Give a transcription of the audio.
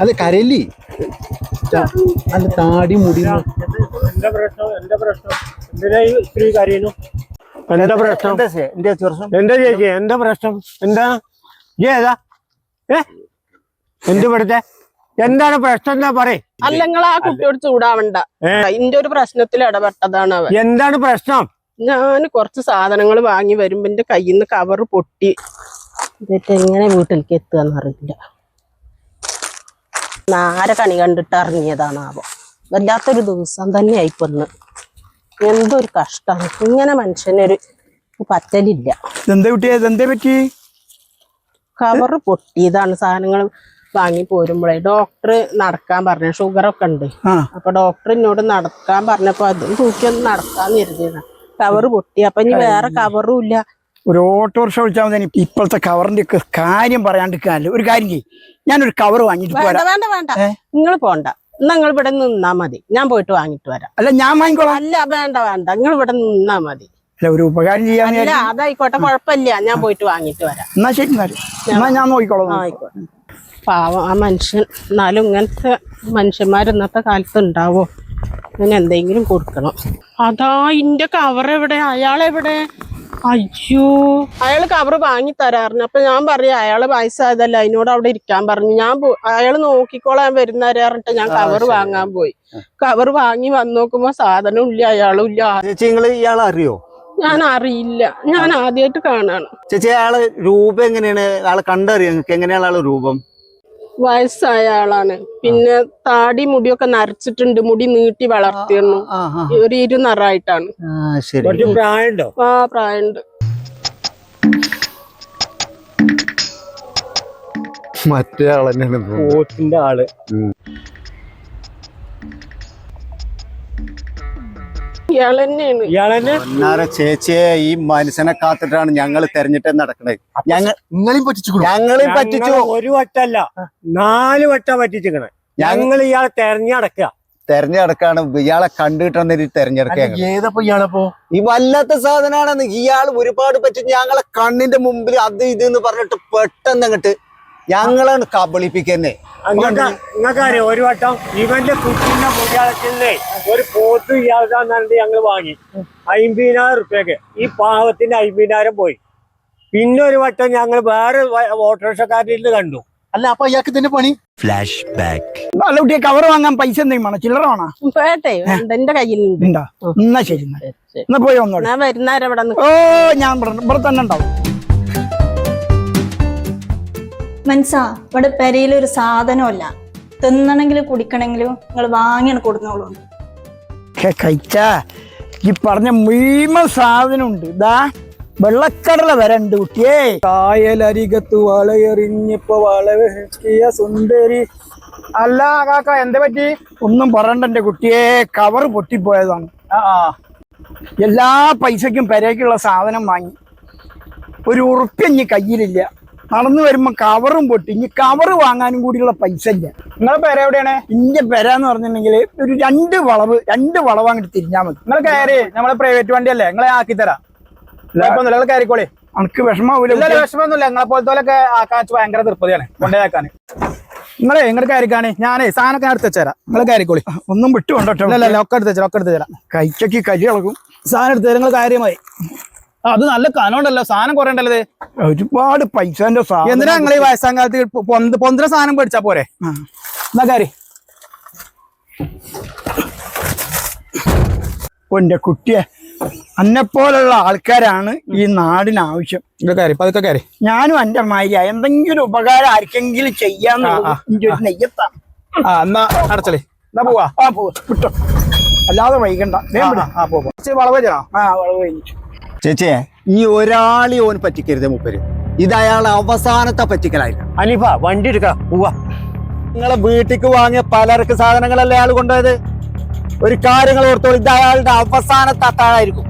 അത് കരയില്ല? അല്ല താടി മുടി. എന്റെ പ്രശ്നം? എന്റെ പ്രശ്നം? എന്തിനാ ഈ സ്ത്രീ കരയുന്നു? എന്താ പ്രശ്നം? എന്താ എന്താ എന്താ ചേച്ചി? എന്താ പ്രശ്നം? എന്താ? ഏതാ? ഏ? എന്ത് ഇവിടുത്തെ? എന്താണ് പ്രശ്നം എന്നാ പറയും. അല്ലെങ്കിൽ ആ കുട്ടിയോട് ചൂടാവണ്ട. എന്റെ ഇന്റെ ഒരു പ്രശ്നത്തിൽ ഇടപെട്ടതാണ് അവൻ. എന്താണ് പ്രശ്നം? ഞാൻ കുറച്ച് സാധനങ്ങൾ വാങ്ങി വരുമ്പോ എന്റെ കയ്യിൽ നിന്ന് കവർ പൊട്ടി. എന്നിട്ട് എങ്ങനെ വീട്ടിലേക്ക് എത്തുക അറിയില്ല. നാര കണി കണ്ടിട്ട് ഇറങ്ങിയതാണാവോ. വല്ലാത്തൊരു ദിവസം തന്നെ ആയിപ്പൊന്ന്. എന്തൊരു കഷ്ടം ഇങ്ങനെ മനുഷ്യനൊരു പറ്റലില്ല. കവറ് പറ്റി? പൊട്ടിയതാണ് സാധനങ്ങൾ വാങ്ങി പോരുമ്പോഴേ ഡോക്ടർ നടക്കാൻ പറഞ്ഞു. ഷുഗർ ഒക്കെ ഉണ്ട് അപ്പൊ ഡോക്ടർ എന്നോട് നടക്കാൻ പറഞ്ഞപ്പോ അതും തൂക്കി ഒന്ന് നടക്കാന്ന് കരുതിയതാണ് കവർ പൊട്ടി. അപ്പൊ ഇനി വേറെ കവറും ഇല്ല. ഒരു ഓട്ടോറിക്ഷ വിളിച്ചാൽ മതി. ഇപ്പോഴത്തെ കവറിന്റെ ഒക്കെ കാര്യം പറയാണ്ടിരിക്കാനല്ലോ. ഒരു കാര്യം ചെയ്യും. ഞാനൊരു കവർ വാങ്ങിട്ട് വേണ്ട വേണ്ട വേണ്ട. നിങ്ങൾ പോണ്ട. നിങ്ങൾ ഇവിടെ നിന്നാ മതി. ഞാൻ പോയിട്ട് വാങ്ങിട്ട് വരാം. അല്ല ഞാൻ വാങ്ങിക്കോളാം. അല്ല വേണ്ട വേണ്ട. നിങ്ങൾ ഇവിടെ നിന്നാ മതി. അല്ല ഒരു ഉപകാരം ചെയ്യാൻ അല്ല അതായിക്കോട്ടെ കുഴപ്പമില്ല. ഞാൻ പോയിട്ട് വാങ്ങിട്ട് വരാം. എന്നാ ശരി എന്നാ ഞാൻ നോക്കിക്കോളാം. ആയിക്കോട്ടെ. പാവം ആ മനുഷ്യൻ. എന്നാലും ഇങ്ങനത്തെ മനുഷ്യന്മാർ ഇന്നത്തെ കാലത്ത് ഉണ്ടാവോ? അങ്ങനെ എന്തെങ്കിലും കൊടുക്കണം. അതാ ഇന്റെ കവർ എവിടെ അയാളെവിടെ? അയ്യോ. അയാൾ കവർ വാങ്ങി തരാറുണ്ട് അപ്പൊ ഞാൻ പറയാ അയാൾ വയസ്സായതല്ല അതിനോട് അവിടെ ഇരിക്കാൻ പറഞ്ഞു. ഞാൻ അയാൾ അയാൾ നോക്കിക്കോളാൻ വരുന്ന ഞാൻ കവർ വാങ്ങാൻ പോയി. കവർ വാങ്ങി വന്നു നോക്കുമ്പോ സാധനം ഇല്ല അയാളും ഇല്ല. ചേച്ചി നിങ്ങൾ ഇയാളെ അറിയോ? ഞാൻ അറിയില്ല. ഞാൻ ആദ്യമായിട്ട് കാണാണ്. ചേച്ചി അയാൾ രൂപം എങ്ങനെയാണ്? ആളെ കണ്ടറിയാം? നിങ്ങൾക്ക് എങ്ങനെയാണ് ആളെ രൂപം? വയസ്സായ ആളാണ്. പിന്നെ താടി മുടിയൊക്കെ നരച്ചിട്ടുണ്ട്. മുടി നീട്ടി വളർത്തിയിരുന്നു. ഒരു ഇരുനറായിട്ടാണ് ആ പ്രായമുണ്ടോ? മറ്റേ ആൾ തന്നെയാണ് പോത്തിന്റെ ആൾ. പൊന്നാര ചേച്ചിയെ ഈ മനുഷ്യനെ കാത്തിട്ടാണ് ഞങ്ങൾ തെരഞ്ഞിട്ട് നടക്കണത് ഞങ്ങൾ നിങ്ങളെയും പറ്റിച്ചു ഞങ്ങളെയും പറ്റിച്ചു? ഞങ്ങൾ ഒരു വട്ടല്ല. നാല് വട്ടം പറ്റിച്ചിക്കണേ. ഞങ്ങൾ ഇയാളെ തെരഞ്ഞടക്കുക തെരഞ്ഞെടുക്കാണ്. ഇയാളെ കണ്ടിട്ടാണ് തെരഞ്ഞെടുക്കുക ഞങ്ങൾ. ഏതപ്പോ ഇയാളപ്പോ? ഈ വല്ലാത്ത സാധനമാണെന്ന് ഇയാൾ ഒരുപാട് പറ്റി ഞങ്ങളെ കണ്ണിന്റെ മുമ്പിൽ അത് ഇത് എന്ന് പറഞ്ഞിട്ട് പെട്ടെന്ന് അങ്ങട്ട് ഞങ്ങളാണ് കബളിപ്പിക്കുന്നേ. നിങ്ങൾക്കറിയാം ഒരു വട്ടം ഇവന്റെ കുട്ടിന്റെ മുടിയാളത്തിനെ ഒരു പോത്ത് ഇയാൾക്കാന്നിട്ട് ഞങ്ങൾ വാങ്ങി. അമ്പതിനായിരം റുപ്യക്ക് ഈ പാവത്തിന്റെ അമ്പതിനായിരം പോയി. പിന്നെ ഒരു വട്ടം ഞങ്ങൾ വേറെ ഓട്ടോറിക്ഷക്കാരിൽ നിന്ന് കണ്ടു. അല്ല അപ്പൊ ഇയാൾക്ക് തന്നെ പണി? ഫ്ലാഷ് ബാക്ക് അല്ല കുട്ടിയെ കവർ വാങ്ങാൻ പൈസ എന്തെങ്കിലും വേണോ? ചില്ലറ വേണോ? വേട്ടെ എന്റെ കയ്യിലുണ്ട്. ഉണ്ടോ എന്നാ ശരി എന്നാ. പോയി ഒന്നോളൂ ഞാൻ വരുന്നവരെ ഇവിടെ ഓ ഞാൻ ഇവിടെ ഇവിടെ തന്നെ ഉണ്ടാവും. മനസ്സാ ഇവിടെ പെരയിൽ ഒരു സാധനമല്ല തിന്നണെങ്കിലും കുടിക്കണെങ്കിലും നിങ്ങൾ വാങ്ങിയാണ് കൊടുന്നോളൂ ക്കെ കഴിച്ച ഈ പറഞ്ഞ മുഴുവൻ സാധനം ഉണ്ട് ഇതാ വെള്ളക്കടല വരണ്ട് കുട്ടിയേ. കായലരികത്ത് വളയെറിഞ്ഞിപ്പോ വളവെക്കിയ സുന്ദരി. അല്ല കാക്ക എന്താ പറ്റി? ഒന്നും പറയണ്ട എന്റെ കുട്ടിയെ കവർ പൊട്ടിപ്പോയതാണ്. എല്ലാ പൈസക്കും പെരേക്കുള്ള സാധനം വാങ്ങി. ഒരു ഉറുപ്പ്യ ഇനി കയ്യിലില്ല. നടന്നു വരുമ്പോ കവറും പൊട്ടി. ഇനി കവറ് വാങ്ങാനും കൂടിയുള്ള പൈസ ഇല്ല. നിങ്ങളെ പേര എവിടെയാണ്? ഇന്റെ പേര എന്ന് പറഞ്ഞിട്ടുണ്ടെങ്കിൽ ഒരു രണ്ട് വളവ് രണ്ട് വളവ് അങ്ങോട്ട് തിരിഞ്ഞാൽ മതി. നിങ്ങൾ കയറി നമ്മളെ പ്രൈവറ്റ് വണ്ടി അല്ലേ? നിങ്ങളെ ആക്കി തരാം. നിങ്ങൾ കയറിക്കോളി. എനിക്ക് വിഷമാവൂല ഇല്ല വിഷമമൊന്നുമില്ല. നിങ്ങളെ പോലത്തെ ആക്കാൻ ഭയങ്കര തൃപ്തിയാണ് കൊണ്ടേക്കാൻ നിങ്ങളെ ഇങ്ങോട്ട് കയറിക്കാണേ? ഞാനേ സാധനമൊക്കെ എടുത്ത് വെച്ചുതരാം നിങ്ങൾ കയറിക്കോളി. ഒന്നും വിട്ടു കൊണ്ടോട്ടോ. ഒക്കെ എടുത്ത് വെച്ചാൽ ഒക്കെ എടുത്ത് തരാം കൈക്കൊക്കെ കരി ഇളകും. സാധനം എടുത്ത് നിങ്ങൾ കാര്യമായി അത് നല്ല കനമുണ്ടല്ലോ. സാധനം കുറെ ഉണ്ടല്ലോ. ഒരുപാട് പൈസ എന്തിനാ നിങ്ങൾ ഈ വയസ്സാം കാലത്ത് പൊന്തര സാധനം പഠിച്ചാ പോരെ. എന്നാ കയറി എന്റെ കുട്ടിയെ. അന്നെപ്പോലുള്ള ആൾക്കാരാണ് ഈ നാടിന് ആവശ്യം. പതുക്കെ ഞാനും എന്റെ മാര്യ എന്തെങ്കിലും ഉപകാരം ആർക്കെങ്കിലും ചെയ്യാന്ന് നെയ്യത്താണ് ആ. എന്നാ പോവാ? ആ പോ വിട്ടോ. അല്ലാതെ വൈകണ്ട. വളവ് ആ വളവ് കഴിഞ്ഞു ചേച്ചിയെ ഈ ഒരാളി ഓൻ പറ്റിക്കരുത് മൂപ്പര്. ഇത് അയാൾ അവസാനത്തെ പറ്റിക്കലായില്ല. അനിഫ വണ്ടി എടുക്കാം. പോവാ. നിങ്ങളെ വീട്ടിക്ക് വാങ്ങിയ പലർക്ക് സാധനങ്ങളല്ലേ അയാൾ കൊണ്ടുപോയത്? ഒരു കാര്യങ്ങൾ ഓർത്തോളൂ ഇത് അയാളുടെ അവസാനത്തെ അത്താഴായിരിക്കും.